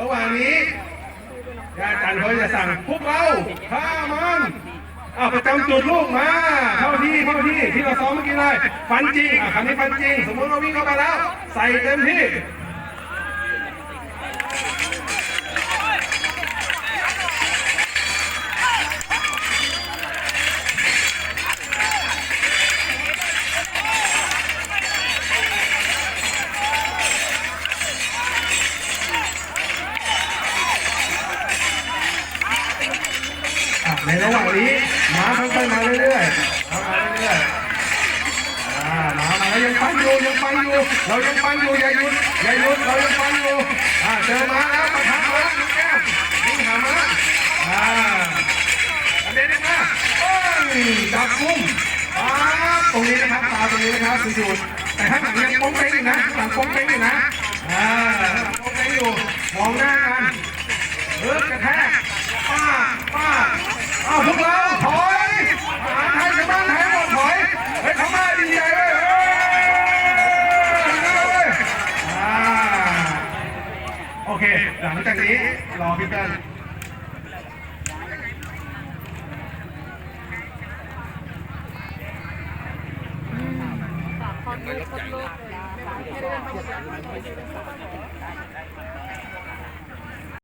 ระหว่างนี้ญาติเขาจะสั่งพวกเราข้ามันเอาประจำจุดลูกมาเข้าที่เข้าที่ที่เราซ้อมเมื่อกี้เลยฟันจริงอะคำนี้ฟันจริง สมมติเราวิ่งเข้าไปแล้ว ใส่เต็มที่ ในระหว่างนี้ม้าค่อยๆมาเรื่อยๆมาเรื่อยๆอ่ามามาแล้วยังปั้นอยู่ยังปั้นอยู่เรายังปั้นอยู่อย่าหยุดอย่าหยุดเรายังปั้นอยู่อ่าเจอม้าแล้วปะทับม้าลูกแก้มวิ่งหาม้าอ่ากระเด็นมาเอ้ยจับกุมอ่าตรงนี้นะครับตาตรงนี้นะครับสุดๆแต่ข้างหลังยังโป้งเป้งอยู่นะข้างหลังโป้งเป้งอยู่นะอ่าโป้งเป้งอยู่มองหน้ากัน เออกระแทกป้าป้าเอาพวกเราถอยหาไทยชาวบ้านไทยหมดถอยเฮ้ยเขามาดีใหญ่เลยเฮ้ยเอาเลยอ่าโอ เค หลังจากนี้รอพี่เติ้ลฝากคนลูกคนลูก